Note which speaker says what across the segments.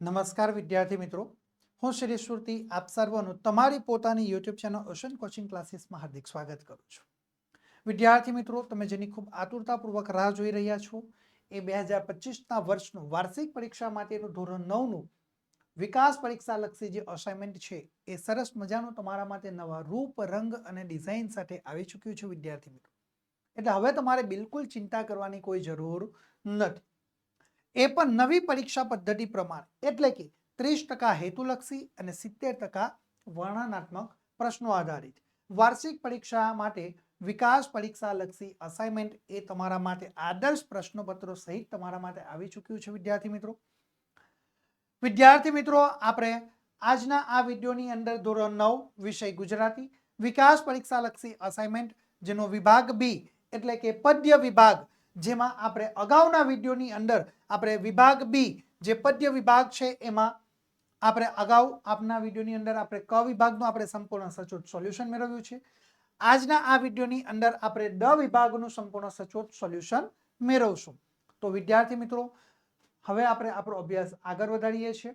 Speaker 1: નમસ્કાર વિદ્યાર્થી મિત્રો. હું શ્રી શ્રુતિ આપ સર્વનું તમારી પોતાની યુટ્યુબ ચેનલ ઓશન કોચિંગ ક્લાસીસમાં હાર્દિક સ્વાગત કરું છું. વિદ્યાર્થી મિત્રો, તમે જેની ખૂબ આતુરતાપૂર્વક રાહ જોઈ રહ્યા છો, એ બે હજાર પચીસના વર્ષનું વાર્ષિક પરીક્ષા માટેનું ધોરણ નવનું વિકાસ પરીક્ષા લક્ષી જે અસાઇનમેન્ટ છે, એ સરસ મજાનું તમારા માટે નવા રૂપ, રંગ અને ડિઝાઇન સાથે આવી ચૂક્યું છે વિદ્યાર્થી મિત્રો. એટલે હવે તમારે બિલકુલ ચિંતા કરવાની કોઈ જરૂર નથી. એ પણ નવી પરીક્ષા પદ્ધતિ પ્રમાણે. એટલે કે ત્રીસ ટકા હેતુલક્ષી અને સિત્તેર ટકા વર્ણનાત્મક પ્રશ્નો આધારિત. વાર્ષિક પરીક્ષા માટે વિકાસ પરીક્ષા લક્ષી અસાઇનમેન્ટ એ તમારા માટે આદર્શ પ્રશ્નપત્રો સહિત તમારા માટે આવી ચૂક્યું છે, વિદ્યાર્થી મિત્રો. વિદ્યાર્થી મિત્રો, આપણે આજના આ વિડીયોની અંદર ધોરણ નવ વિષય ગુજરાતી, વિકાસ પરીક્ષા લક્ષી અસાઇનમેન્ટ જેનો વિભાગ બી એટલે કે પદ્ય વિભાગ જેમાં આપણે અગાઉના વિડીયોની અંદર આપણે વિભાગ બી જે પદ્ય વિભાગ છે એમાં આપણે અગાઉ આપના વિડીયોની અંદર આપણે ક વિભાગનું આપણે સંપૂર્ણ સચોટ સોલ્યુશન મેળવ્યું છે. આજના આ વિડીયોની અંદર આપણે ડ વિભાગનું સંપૂર્ણ સચોટ સોલ્યુશન મેળવશું. તો વિદ્યાર્થી મિત્રો, હવે આપણે આપણો અભ્યાસ આગળ વધારીએ છીએ.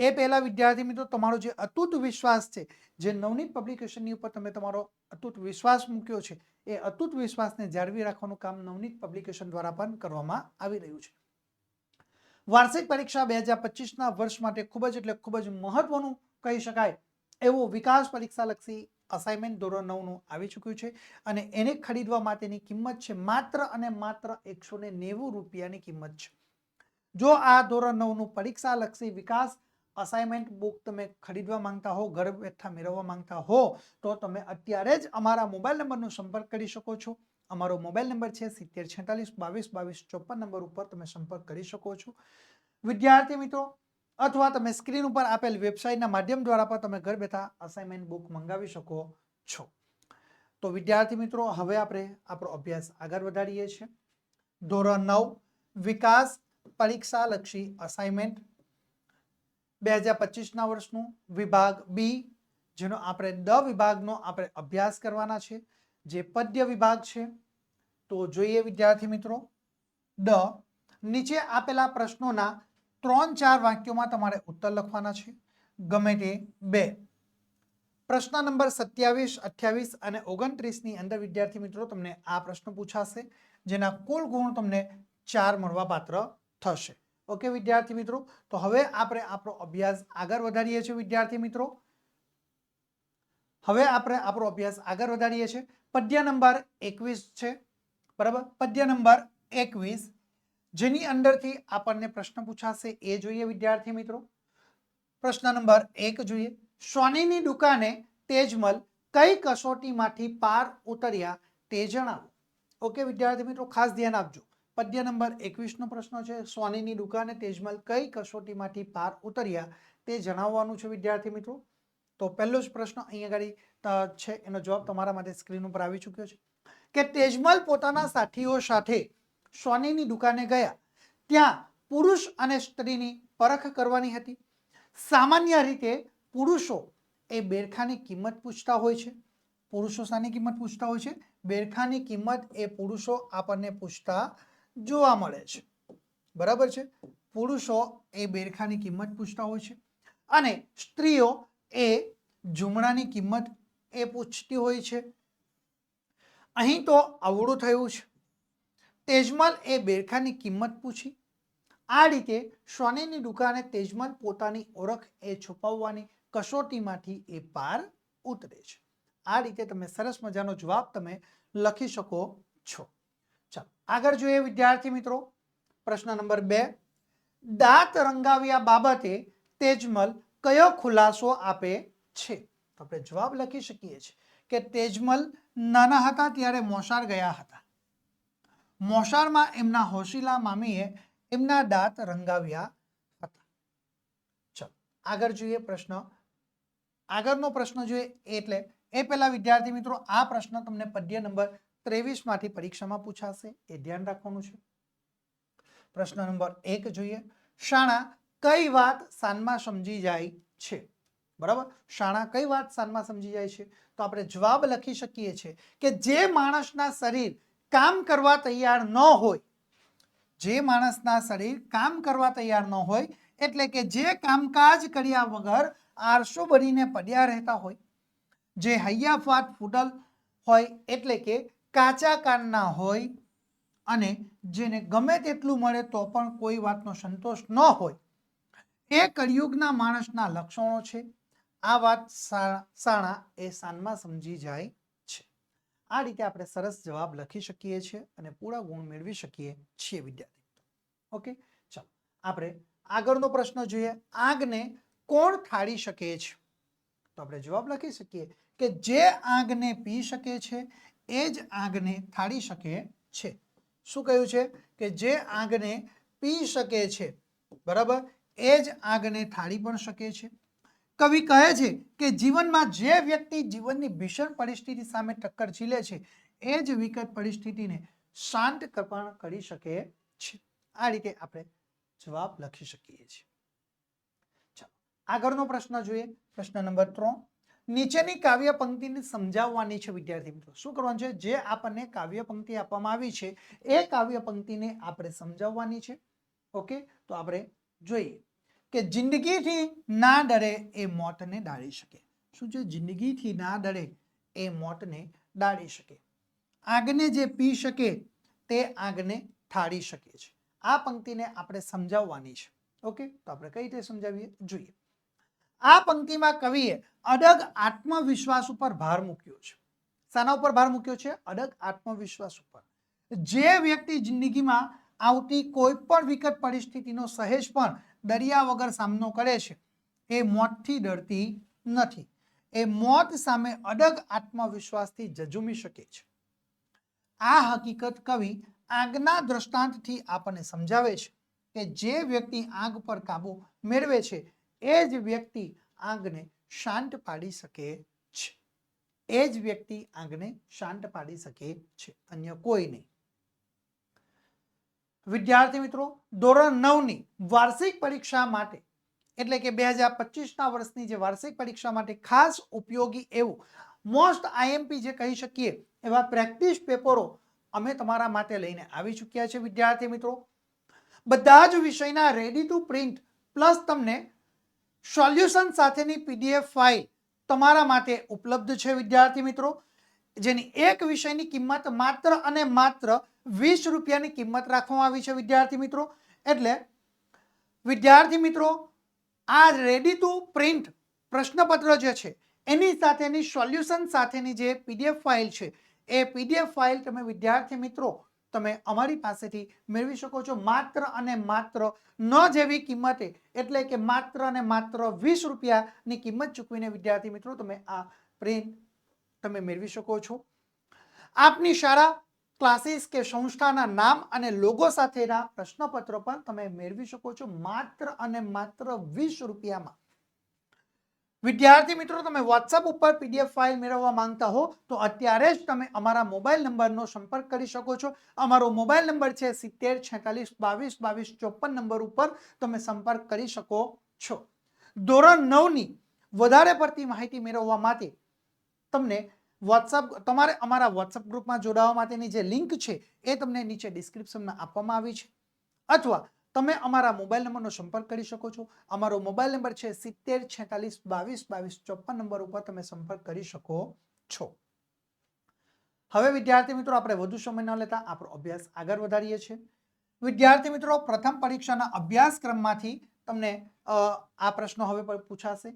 Speaker 1: એ પહેલા વિદ્યાર્થી મિત્રો, તમારો જે અતૂટ વિશ્વાસ છે, જે નવનીત પબ્લિકેશનની ઉપર તમે તમારો અતૂટ વિશ્વાસ મૂક્યો છે, એ અતૂટ વિશ્વાસને જાળવી રાખવાનું કામ નવનીત પબ્લિકેશન દ્વારા પણ કરવામાં આવી રહ્યું છે. વાર્ષિક પરીક્ષા બે હજાર પચીસના વર્ષ માટે ખૂબ જ એટલે ખૂબ જ મહત્વનું કહી શકાય એવું વિકાસ પરીક્ષા લક્ષી અસાઇનમેન્ટ ધોરણ નવનું આવી ચૂક્યું છે અને એને ખરીદવા માટેની કિંમત છે માત્ર અને માત્ર એકસો નેવું રૂપિયાની કિંમત છે. જો આ ધોરણ નવનું પરીક્ષા લક્ષી વિકાસ અસાઇનમેન્ટ બુક તમે ખરીદવા માંગતા હો, ઘર બેઠા મેળવવા માંગતા હો, તો તમે અત્યારે જ અમારા મોબાઈલ નંબરનો સંપર્ક કરી શકો છો. અમારો મોબાઈલ નંબર છે સિત્તેર છેતાલીસ બાવીસ બાવીસ ચોપન નંબર ઉપર તમે સંપર્ક કરી શકો છો. વિદ્યાર્થી મિત્રો, અથવા તમે સ્ક્રીન ઉપર આપેલ વેબસાઇટના માધ્યમ દ્વારા પણ તમે ઘર બેઠા અસાઇનમેન્ટ બુક મંગાવી શકો છો. તો વિદ્યાર્થી મિત્રો, હવે આપણે આપણો અભ્યાસ આગળ વધારીએ છીએ. ધોરણ નવ, વિકાસ પરીક્ષા લક્ષી અસાઇનમેન્ટ બે હજાર પચીસના વર્ષનું વિભાગ બી, જેનો આપણે દ વિભાગનો આપણે અભ્યાસ કરવાના છે, જે પદ્ય વિભાગ છે. તો જોઈએ વિદ્યાર્થી મિત્રો, દ. નીચે આપેલા પ્રશ્નોના ત્રણ ચાર વાક્યોમાં તમારે ઉત્તર લખવાના છે. ગમે તે બે. પ્રશ્ન નંબર સત્યાવીસ, અઠ્યાવીસ અને ઓગણત્રીસની અંદર વિદ્યાર્થી મિત્રો તમને આ પ્રશ્ન પૂછાશે, જેના કુલ ગુણ તમને ચાર મળવાપાત્ર થશે. ઓકે, વિદ્યાર્થી મિત્રો? તો હવે આપણે આપણો અભ્યાસ આગળ વધારીએ છીએ, વિદ્યાર્થી મિત્રો. હવે આપણે આપણો અભ્યાસ આગળ વધારીએ છીએ. પદ્ય નંબર એકવીસ છે, બરાબર? પદ્ય નંબર એકવીસ, જેની અંદરથી આપણને પ્રશ્ન પૂછાશે એ જોઈએ, વિદ્યાર્થી મિત્રો. પ્રશ્ન નંબર એક જોઈએ. સ્વાનીની દુકાને તેજમલ કઈ કસોટીમાંથી પાર ઉતર્યા તે જણાવો. ઓકે, વિદ્યાર્થી મિત્રો, ખાસ ધ્યાન આપજો. પદ્ય નંબર એકવીસનો પ્રશ્ન છે. સોનીની દુકાને તેજમલ કઈ કસોટીમાંથી પાર ઉતર્યા તે જણાવવાનું છે વિદ્યાર્થી મિત્રો. તો પહેલો જ પ્રશ્ન અહીંયા આગળ છે. એનો જવાબ તમારા માટે સ્ક્રીન ઉપર આવી ચૂક્યો છે. કે તેજમલ પોતાના સાથીઓ સાથે સોનીની દુકાને ગયા. ત્યાં પુરુષ અને સ્ત્રીની પરખ કરવાની હતી. સામાન્ય રીતે પુરુષો એ બેરખાની કિંમત પૂછતા હોય છે. પુરુષો શાની કિંમત પૂછતા હોય છે? બેરખાની કિંમત એ પુરુષો આપણને પૂછતા જોવા મળે છે. બરાબર છે? પુરુષો એ બેરખાની કિંમત પૂછતા હોય છે અને સ્ત્રીઓ એ ઝુમડાની કિંમત એ પૂછતી હોય છે. અહીં તો અવળું થયું છે. તેજમલ એ બેરખાની કિંમત પૂછી. આ રીતે સોનીની દુકાને તેજમલ પોતાની ઓળખ એ છુપાવવાની કસોટીમાંથી એ પાર ઉતરે છે. આ રીતે તમે સરસ મજાનો જવાબ તમે લખી શકો છો. આગળ જોઈએ વિદ્યાર્થી મિત્રો, પ્રશ્ન નંબર બે. દાંત રંગાવ્યા બાબતે તેજમલ કયો ખુલાસો આપે છે? તો આપણે જવાબ લખી શકીએ છીએ કે તેજમલ નાના હતા ત્યારે મોસાળ ગયા હતા. મોસાળમાં એમના હોશીલા મામીએ એમના દાંત રંગાવ્યા હતા. ચલો, આગળ જોઈએ પ્રશ્ન. આગળનો પ્રશ્ન જોઈએ એટલે એ પહેલા વિદ્યાર્થી મિત્રો, આ પ્રશ્ન તમને પદ્ય નંબર ત્રેવીસમાંથી પરીક્ષામાં પૂછાશે, એ ધ્યાન રાખવાનું છે. પ્રશ્ન નંબર એક જોઈએ, શાણા કઈ વાત સાનમાં સમજી જાય છે? બરાબર? શાણા કઈ વાત સાનમાં સમજી જાય છે? તો આપણે જવાબ લખી શકીએ છીએ કે જે માણસના શરીર કામ કરવા તૈયાર ન હોય, જે માણસના શરીર કામ કરવા તૈયાર ન હોય, એટલે કે જે કામકાજ કર્યા વગર આરસો બનીને પડ્યા રહેતા હોય, જે હૈયાફાટ ફૂટલ હોય, એટલે કે કાચા કાનના હોય અને જેને ગમે તેટલું મળે તો પણ કોઈ વાતનો સંતોષ ન હોય. એ કળિયુગના માણસના લક્ષણો છે. આ વાત સાણા એ સાનમાં સમજી જાય છે. આ રીતે આપણે સરસ જવાબ લખી શકીએ છીએ અને પૂરા ગુણ મેળવી શકીએ છીએ વિદ્યાર્થી ઓકે? ચાલો, આપણે આગળનો પ્રશ્ન જોઈએ. આગને કોણ થાળી શકે છે? તો આપણે જવાબ લખી શકીએ કે જે આગને પી શકે છે એ જ આગને થાળી શકે છે. શું કહ્યું છે? કે જે આગને પી શકે છે, બરાબર? એ જ આગને થાળી પણ શકે છે. કવિ કહે છે કે જીવનમાં જે વ્યક્તિ જીવનની ભીષણ પરિસ્થિતિ સામે ટક્કર ઝીલે છે, એ જ વિકટ પરિસ્થિતિને શાંત પણ કરી શકે છે. આ રીતે આપણે જવાબ લખી શકીએ છીએ. આગળનો પ્રશ્ન જોઈએ. પ્રશ્ન નંબર ત્રણ. નીચેની કાવ્ય પંક્તિને સમજાવવાની છે, વિદ્યાર્થી મિત્રો. શું કરવાનું છે? જે આપણને કાવ્ય પંક્તિ આપવામાં આવી છે, એ કાવ્ય પંક્તિને આપણે સમજાવવાની છે. ઓકે? તો આપણે જોઈએ કે જિંદગીથી ના ડરે એ મોતને ડાળી શકે. શું છે? જિંદગીથી ના ડરે એ મોતને ડાળી શકે. આગને જે પી શકે, તે આગને ઠાળી શકે છે. આ પંક્તિને આપણે સમજાવવાની છે. ઓકે? તો આપણે કઈ રીતે સમજાવીએ? જોઈએ. આ પંક્તિમાં કવિએ અડગ આત્મવિશ્વાસ ઉપર ભાર મૂક્યો છે. શાના ઉપર ભાર મૂક્યો છે? અડગ આત્મવિશ્વાસ ઉપર. જે વ્યક્તિ જિંદગીમાં આવતી કોઈ પણ વિકટ પરિસ્થિતિનો સહેજ પણ દરિયા વગર સામનો કરે છે, એ મોતથી ડરતી નથી. એ મોત સામે અડગ આત્મવિશ્વાસથી જજુમી શકે છે. આ હકીકત કવિ આગના દ્રષ્ટાંતથી આપણને સમજાવે છે કે જે વ્યક્તિ આગ પર કાબુ મેળવે છે, એ જ વ્યક્તિ આગને શાંત પાડી શકે છે. એ જ વ્યક્તિ આગને શાંત પાડી શકે છે. અન્ય કોઈ નહીં. વિદ્યાર્થી મિત્રો, ધોરણ નવની વાર્ષિક પરીક્ષા માટે, એટલે કે બે હજાર પચીસના વર્ષની જે વાર્ષિક પરીક્ષા માટે ખાસ ઉપયોગી એવું મોસ્ટ આઈએમપી જે કહી શકીએ, એવા પ્રેક્ટિસ પેપરો અમે તમારા માટે લઈને આવી ચૂક્યા છે વિદ્યાર્થી મિત્રો. બધા જ વિષયના રેડી ટુ પ્રિન્ટ પ્લસ તમને સોલ્યુશન સાથેની પીડીએફ ફાઇલ તમારા માટે ઉપલબ્ધ છે, વિદ્યાર્થી મિત્રો. જેની એક વિષયની કિંમત માત્ર અને માત્ર વીસ રૂપિયાની કિંમત રાખવામાં આવી છે, વિદ્યાર્થી મિત્રો. એટલે વિદ્યાર્થી મિત્રો, આ રેડી ટુ પ્રિન્ટ પ્રશ્નપત્ર જે છે, એની સાથેની સોલ્યુશન સાથેની જે પીડીએફ ફાઇલ છે, એ પીડીએફ ફાઇલ તમે વિદ્યાર્થી મિત્રો તમે અમારી પાસેથી મેળવી શકો છો માત્ર અને માત્ર ન જેવી કિંમતે, એટલે કે માત્ર અને માત્ર વીસ રૂપિયાની કિંમત ચૂકવીને, વિદ્યાર્થી મિત્રો, તમે આ પ્રિન્ટ તમે મેળવી શકો છો. આપની શાળા, ક્લાસીસ કે સંસ્થાના નામ અને લોગો સાથેના પ્રશ્નપત્રો પણ તમે મેળવી શકો છો માત્ર અને માત્ર વીસ રૂપિયામાં. વિદ્યાર્થી મિત્રો, તમે વોટ્સઅપ ઉપર પીડીએફ ફાઇલ મેળવવા માંગતા હો, તો અત્યારે જ તમે અમારા મોબાઈલ નંબરનો સંપર્ક કરી શકો છો. અમારો મોબાઈલ નંબર છે સિત્તેર, છેતાલીસ, બાવીસ બાવીસ, ચોપન નંબર ઉપર તમે સંપર્ક કરી શકો છો. ધોરણ નવની વધારે પડતી માહિતી મેળવવા માટે તમને વોટ્સઅપ તમારે અમારા વોટ્સઅપ ગ્રુપમાં જોડાવા માટેની જે લિંક છે, એ તમને નીચે ડિસ્ક્રિપ્શનમાં આપવામાં આવી છે. અથવા તમે અમારા મોબાઈલ નંબરનો સંપર્ક કરી શકો છો. અમારો મોબાઈલ નંબર છે સિત્તેર, છેતાલીસ, બાવીસ બાવીસ, ચોપન નંબર ઉપર તમે સંપર્ક કરી શકો છો. હવે વિદ્યાર્થી મિત્રો, આપણે વધુ સમય ન લેતા આપણો અભ્યાસ આગળ વધારીએ છીએ. વિદ્યાર્થી મિત્રો, પ્રથમ પરીક્ષાના અભ્યાસક્રમમાંથી તમને આ પ્રશ્નો હવે પૂછાશે.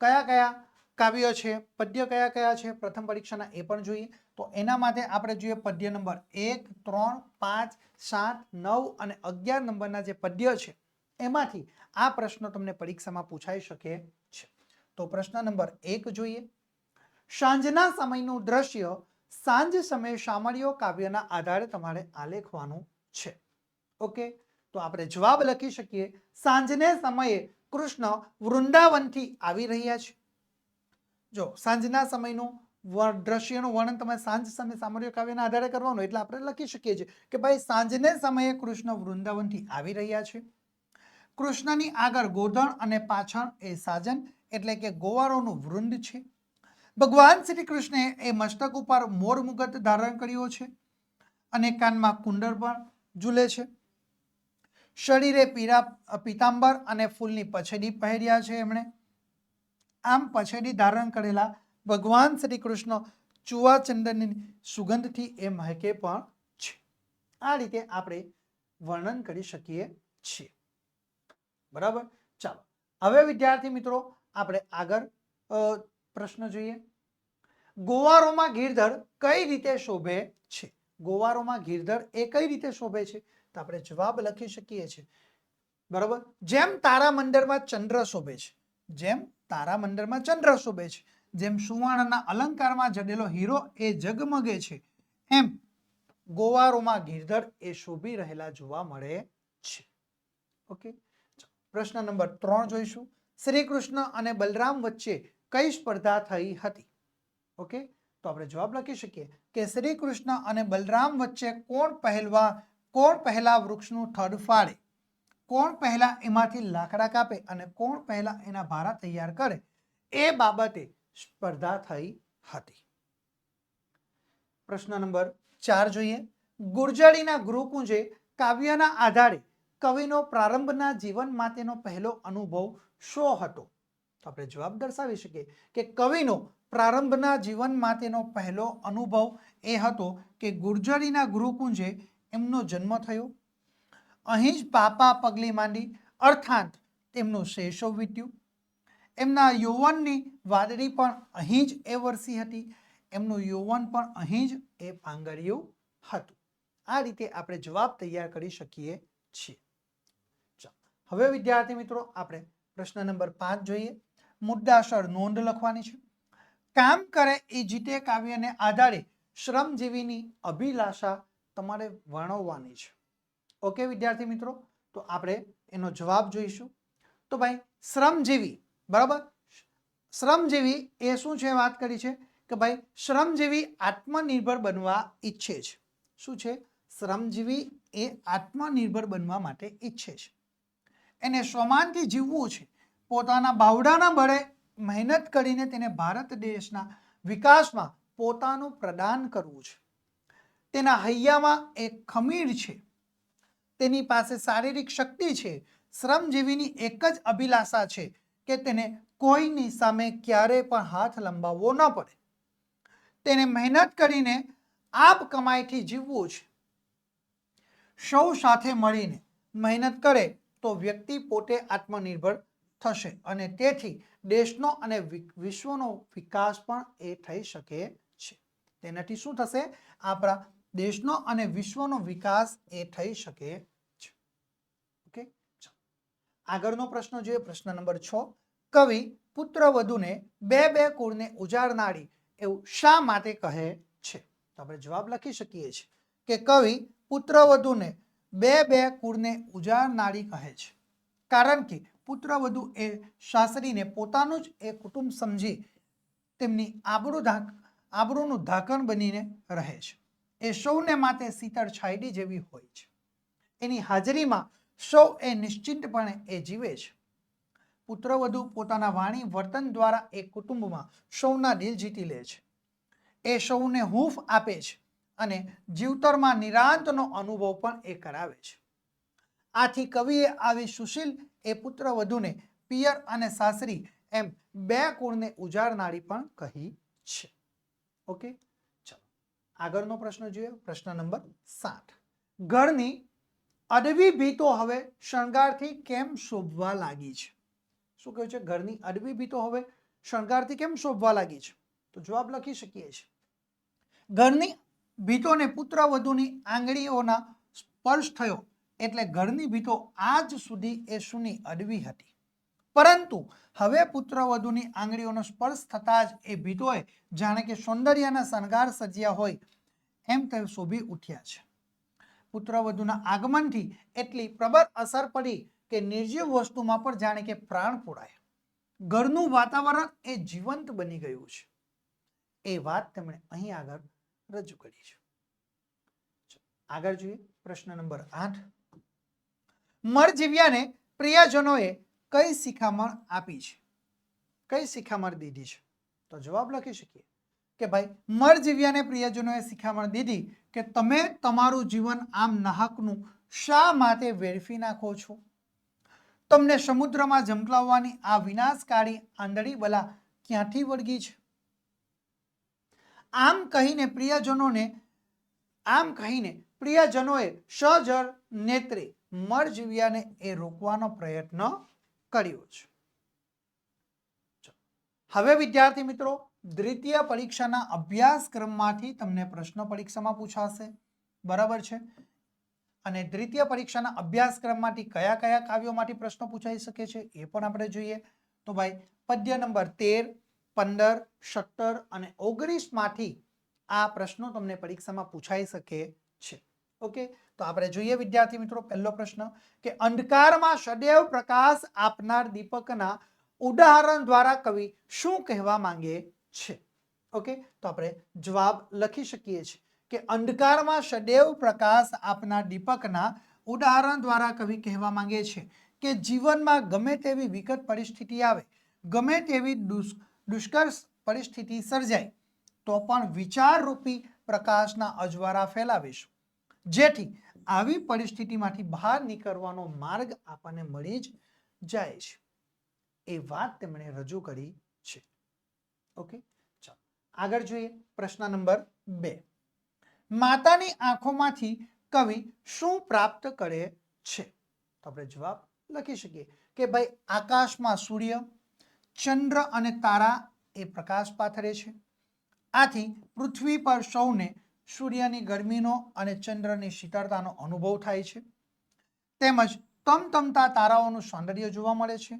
Speaker 1: કયા કયા કાવ્યો છે, પદ્ય કયા કયા છે, પ્રથમ પરીક્ષાના એ પણ જોઈએ. તો એના માટે આપણે જોઈએ પદ્ય નંબર એક, ત્રણ, પાંચ, સાત, નવ અને અગિયાર નંબરના જે પદ્ય છે, એમાંથી આ પ્રશ્ન તમને પરીક્ષામાં પૂછાઈ શકે છે. તો પ્રશ્ન નંબર એક જોઈએ. સાંજના સમયનું દ્રશ્ય સાંજ સમયે શામળીઓ કાવ્યના આધારે તમારે આલેખવાનું છે. ઓકે? તો આપણે જવાબ લખી શકીએ. સાંજને સમયે કૃષ્ણ વૃંદાવનથી આવી રહ્યા છે. જો સાંજના સમયનું દ્રશ્યનું વર્ણન તમે સાંજ સમય સામર્ય કાવ્યના આધારે કરવાનું, એટલે આપણે લખી શકીએ છીએ કે ભાઈ સાંજને સમયે કૃષ્ણ વૃંદાવનથી આવી રહ્યા છે. કૃષ્ણની આગળ ગોધણ અને પાછળ એ સાજન, એટલે કે ગોવારોનું વૃંદ છે. ભગવાન શ્રી કૃષ્ણે એ મસ્તક ઉપર મોર મુગટ ધારણ કર્યો છે અને કાનમાં કુંડળ પણ ઝૂલે છે. શરીરે પીરા, પીતાંબર અને ફૂલની પછેડી પહેર્યા છે એમણે. આમ પછેડી ધારણ કરેલા ભગવાન શ્રી કૃષ્ણ ચુવા ચંદનની સુગંધથી એ મહેકે પણ છે. આ રીતે આપણે વર્ણન કરી શકીએ છીએ. બરાબર? ચાલો. હવે વિદ્યાર્થી મિત્રો, આપણે આગળ પ્રશ્ન જોઈએ. ગોવારોમાં ગીરધર કઈ રીતે શોભે છે? ગોવારોમાં ગિરધર એ કઈ રીતે શોભે છે? તો આપણે જવાબ લખી શકીએ છીએ. બરાબર? જેમ તારામંડળમાં ચંદ્ર શોભે છે, જેમ તારામંડળમાં ચંદ્ર શોભે છે. જેમ સુવર્ણના અલંકારમાં જડેલો હીરો એ જગમગે છે, એમ ગોવારોમાં ગિરધર એ શોભી રહેલા જોવા મળે છે. ઓકે પ્રશ્ન નંબર ત્રણ જોઈશું. શ્રી કૃષ્ણ અને બલરામ વચ્ચે કઈ સ્પર્ધા થઈ હતી? ઓકે તો આપણે જવાબ લખી શકીએ કે શ્રી કૃષ્ણ અને બલરામ વચ્ચે કોણ પહેલવા, કોણ પહેલા વૃક્ષનું થડ ફાડે? કોણ પહેલા એમાંથી લાકડા કાપે અને કોણ પહેલા એના ભારા તૈયાર કરે, એ બાબતે સ્પર્ધા થઈ હતી. પ્રશ્ન નંબર ચાર જોઈએ. ગુર્જરીના ગૃહકુંજે કાવ્યના આધારે કવિનો પ્રારંભના જીવન માટેનો પહેલો અનુભવ શો હતો? તો આપણે જવાબ દર્શાવી શકીએ કે કવિનો પ્રારંભના જીવન માટેનો પહેલો અનુભવ એ હતો કે ગુર્જરીના ગૃહકુંજે એમનો જન્મ થયો. અહીં જ પાપા પગલી માંડી, અર્થાત તેમનું શેષો વીત્યું એમના યૌવનની વાદળી પણ અહીં જ એ વર્ષી હતી, એમનું યૌવન પણ અહીં જ એ પાંગળ્યું હતું. આ રીતે આપણે જવાબ તૈયાર કરી શકીએ છીએ. હવે વિદ્યાર્થી મિત્રો આપણે પ્રશ્ન નંબર પાંચ જોઈએ. મુદ્દાસર નોંધ લખવાની છે. કામ કરે એ જીતે કાવ્યને આધારે શ્રમજીવીની અભિલાષા તમારે વર્ણવવાની છે. ઓકે, વિદ્યાર્થી મિત્રો? તો આપણે એનો જવાબ જોઈશું. તો ભાઈ શ્રમજીવી બરાબર? શ્રમજીવી એ શું છે? વાત કરી છે કે ભાઈ શ્રમજીવી આત્મનિર્ભર બનવા ઈચ્છે છે. શું છે? શ્રમજીવી એ આત્મનિર્ભર બનવા માટે ઈચ્છે છે. એને સ્વમાનથી જીવવું છે. પોતાના બાવડાના બળે મહેનત કરીને તેને ભારત દેશના વિકાસમાં પોતાનું પ્રદાન કરવું છે. તેના હૈયામાં એક ખમીર છે. તેની પાસે શારીરિક શક્તિ છે શ્રમજીવીની એક જ અભિલાષા છે કે તેને કોઈની સામે ક્યારેય પણ હાથ લંબાવવો ન પડે. તેને મહેનત કરીને આપ કમાઈથી જીવવું છે સૌ સાથે મળીને મહેનત કરે તો વ્યક્તિ પોતે આત્મનિર્ભર થશે અને તેથી દેશનો અને વિશ્વનો વિકાસ પણ એ થઈ શકે છે. તેનાથી શું થશે? આપણા દેશનો અને વિશ્વનો વિકાસ એ થઈ શકે. આગળનો પ્રશ્ન જોઈએ. પ્રશ્ન નંબર છ. કવિ પુત્રવધૂને બે બે કુળને ઉજાડનારી એવું શા માટે કહે છે? તો આપણે જવાબ લખી શકીએ છીએ કે કવિ પુત્રવધૂને બે બે કુળને ઉજાડનારી કહે છે. કારણ કે પુત્રવધુ એ શાસ્ત્રીને પોતાનું જ એ કુટુંબ સમજી તેમની આબરૂ ધાક, આબરૂનું ધાકણ બનીને રહે છે. એ સૌને માટે શીતળ છાયડી જેવી હોય છે. એની હાજરીમાં સૌ એ નિશ્ચિંતપણે એ જીવે છે. પુત્રવધુ પોતાના વાણી વર્તન દ્વારા એ કુટુંબમાં સૌના દિલ જીતી લે છે. એ સૌને હૂંફ આપે છે અને જીવતરમાં નિરાંતનો અનુભવ પણ એ કરાવે છે. આથી કવિએ આવી સુશીલ એ પુત્રવધુને પિયર અને સાસરી એમ બે કુળને ઉજાડનારી પણ કહી છે. ઓકે? ચલો. આગળનો પ્રશ્ન જોઈએ. પ્રશ્ન નંબર સાત. ઘરની અડવી ભીતો હવે શણગારથી કેમ શોભવા લાગી છે? શું કહ્યું છે? ઘરની અડવી ભીતો હવે શણગારથી કેમ શોભવા લાગી છે? તો જવાબ લખી શકીએ છીએ. ઘરની ભીતોને પુત્રવધુની આંગળીઓના સ્પર્શ થયો એટલે ઘરની ભીતો આજ સુધી એ સુની અડવી હતી. પરંતુ હવે પુત્રવધુની આંગળીઓનો સ્પર્શ થતાં જ એ ભીતોએ જાણે કે સૌંદર્યના શણગાર સજ્યા હોય એમ તે શોભી ઉઠ્યા છે. પુત્રવધુના આગમનથી એટલી પ્રબળ અસર પડી કે નિર્જીવ વસ્તુમાં પણ જાણે કે પ્રાણ પોડાયા ઘરનું વાતાવરણ એ જીવંત બની ગયું છે. એ વાત તેમણે અહીં આગળ રજૂ કરી છે. આગળ જોઈએ પ્રશ્ન નંબર આઠ. મરજીવ્યાને પ્રિયજનોએ કઈ શિખામણ આપી છે? કઈ શિખામણ દીધી છે? તો જવાબ લખી શકીએ. કે ભાઈ મરજીવ્યાને પ્રિયજનોએ શિખામણ દીધી કે તમે તમારું જીવન આમ નાહકનું શા માટે વેડફી નાખો છો? તમને સમુદ્રમાં ઝંપલાવવાની આ વિનાશકારી આંધળી બલા ક્યાંથી વળગી છે? આમ કહીને પ્રિયજનોને, આમ કહીને પ્રિયજનોએ સજર નેત્રે મરજીવ્યાને એ રોકવાનો પ્રયત્ન કર્યો છે. હવે વિદ્યાર્થી મિત્રો દ્વિતીય પરીક્ષાના અભ્યાસક્રમમાંથી તમને પ્રશ્નો પરીક્ષામાં પૂછાશે. બરાબર છે? અને દ્વિતીય પરીક્ષાના અભ્યાસક્રમમાંથી કયા કયા કાવ્યોમાંથી પ્રશ્નો પૂછાઈ શકે છે એ પણ આપણે જોઈએ. તો ભાઈ, પદ્ય નંબર તેર, પંદર, સત્તર અને ઓગણીસમાંથી આ પ્રશ્નો તમને પરીક્ષામાં પૂછાઈ શકે છે. ઓકે? તો આપણે જોઈએ વિદ્યાર્થી મિત્રો, પહેલો પ્રશ્ન કે અંધકારમાં સદૈવ પ્રકાશ આપનાર દીપકના ઉદાહરણ દ્વારા કવિ શું કહેવા માંગે છે. ઓકે તો આપણે જવાબ લખી શકીએ છીએ કે અંધકારમાં સદૈવ પ્રકાશ આપના દીપકના ઉદાહરણ દ્વારા કવિ કહેવા માંગે છે કે જીવનમાં ગમે તેવી વિકટ પરિસ્થિતિ આવે, ગમે તેવી દુષ દુષ્કર પરિસ્થિતિ સર્જાય, તો પણ વિચારરૂપી પ્રકાશના અજવાળા ફેલાવીશું. જેથી આવી પરિસ્થિતિમાંથી બહાર નીકળવાનો માર્ગ આપણને મળી જ જાય છે. એ વાત તેમણે રજૂ કરી છે. ઓકે? ચાલો. આગળ જોઈએ પ્રશ્ન નંબર બે. માતાની આંખોમાંથી કવિ શું પ્રાપ્ત કરે છે? તો આપણે જવાબ લખી શકીએ કે ભાઈ, આકાશમાં સૂર્ય, ચંદ્ર અને તારા એ પ્રકાશ પાથરે છે. આથી પૃથ્વી પર સૌને સૂર્યની ગરમીનો અને ચંદ્રની શીતળતાનો અનુભવ થાય છે. તેમજ તમતમતા તારાઓનું સૌંદર્ય જોવા મળે છે.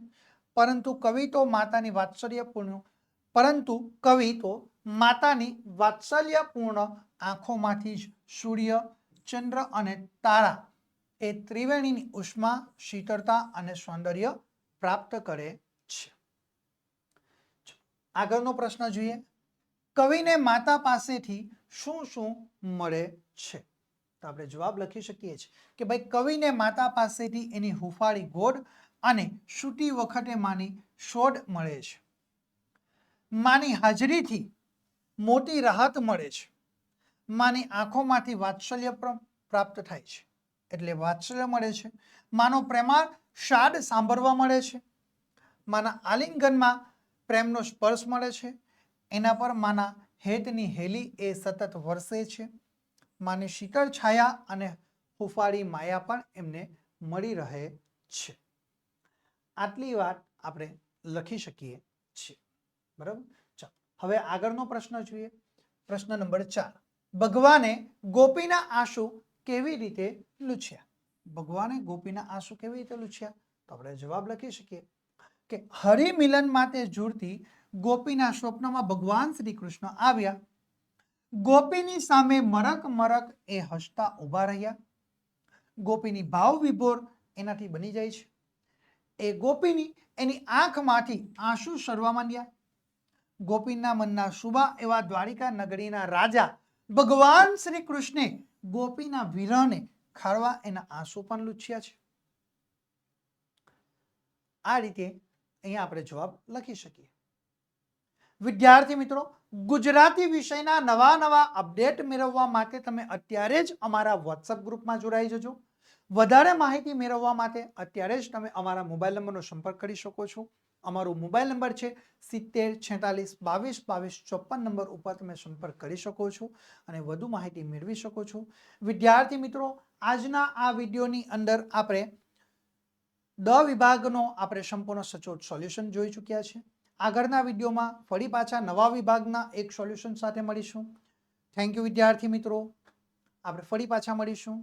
Speaker 1: પરંતુ કવિ તો માતાની વાત્સલ્યપૂર્ણ પરંતુ કવિ તો માતાની વાત્સલ્યપૂર્ણ આંખોમાંથી જ સૂર્ય, ચંદ્ર અને તારા એ ત્રિવેણીની ઉષ્મા, શીતળતા અને સૌંદર્ય પ્રાપ્ત કરે છે. આગળનો પ્રશ્ન જોઈએ. કવિને માતા પાસેથી શું શું મળે છે? તો આપણે જવાબ લખી શકીએ છીએ કે ભાઈ, કવિને માતા પાસેથી એની હુફાળી ગોડ અને સૂતી વખતે માની શોધ મળે છે. માની હાજરીથી મોટી રાહત મળે છે. માની આંખોમાંથી વાત્સલ્ય પ્ર- પ્રાપ્ત થાય છે. એટલે વાત્સલ્ય મળે છે. માનો પ્રેમાળ શાદ સાંભળવા મળે છે. માના આલિંગનમાં પ્રેમનો સ્પર્શ મળે છે. એના પર માના હેતની હેલી એ સતત વરસે છે. માની શીતળ છાયા અને હુફાળી માયા પણ એમને મળી રહે છે. આટલી વાત આપણે લખી શકીએ છીએ. બરાબર? ચાલો, હવે આગળનો પ્રશ્ન જોઈએ. પ્રશ્ન નંબર ચાર. ભગવાને ગોપીના આંસુ કેવી રીતે લૂછ્યા? ભગવાને ગોપીના આંસુ કેવી રીતે લૂછ્યા? તો આપણે જવાબ લખી શકીએ કે હરિમિલન માટે જુડતી ગોપીના સ્વપ્નમાં ભગવાન શ્રી કૃષ્ણ આવ્યા. ગોપીની સામે મરક મરક એ હસતા ઊભા રહ્યા. ગોપીની ભાવ વિભોર એનાથી બની જાય છે. એ ગોપીની એની આંખમાંથી આંસુ સરવા માંડ્યા. ગોપીના મનના શુભા એવા દ્વારિકા નગરીના રાજા ભગવાન શ્રી કૃષ્ણે ગોપીના વિરહને ખારવા એના આંસુ પણ લૂછ્યા છે. આ રીતે અહીંયા આપણે જવાબ લખી શકીએ. વિદ્યાર્થી મિત્રો, ગુજરાતી વિષયના નવા નવા અપડેટ મેળવવા માટે તમે અત્યારે જ અમારા વોટ્સઅપ ગ્રુપમાં જોડાઈ જજો. વધારે માહિતી મેળવવા માટે અત્યારે જ તમે અમારા મોબાઈલ નંબરનો સંપર્ક કરી શકો છો. અમારો મોબાઈલ નંબર છે સિત્તેર, છેતાલીસ, બાવીસ બાવીસ ચોપન નંબર ઉપર તમે સંપર્ક કરી શકો છો અને વધુ માહિતી મેળવી શકો છો. વિદ્યાર્થી મિત્રો, આજના આ વિડીયોની અંદર આપણે દ વિભાગનો આપણે સંપૂર્ણ સચોટ સોલ્યુશન જોઈ ચૂક્યા છે. આગળના વિડીયોમાં ફરી પાછા નવા વિભાગના એક સોલ્યુશન સાથે મળીશું. થેન્ક યુ વિદ્યાર્થી મિત્રો. આપણે ફરી પાછા મળીશું.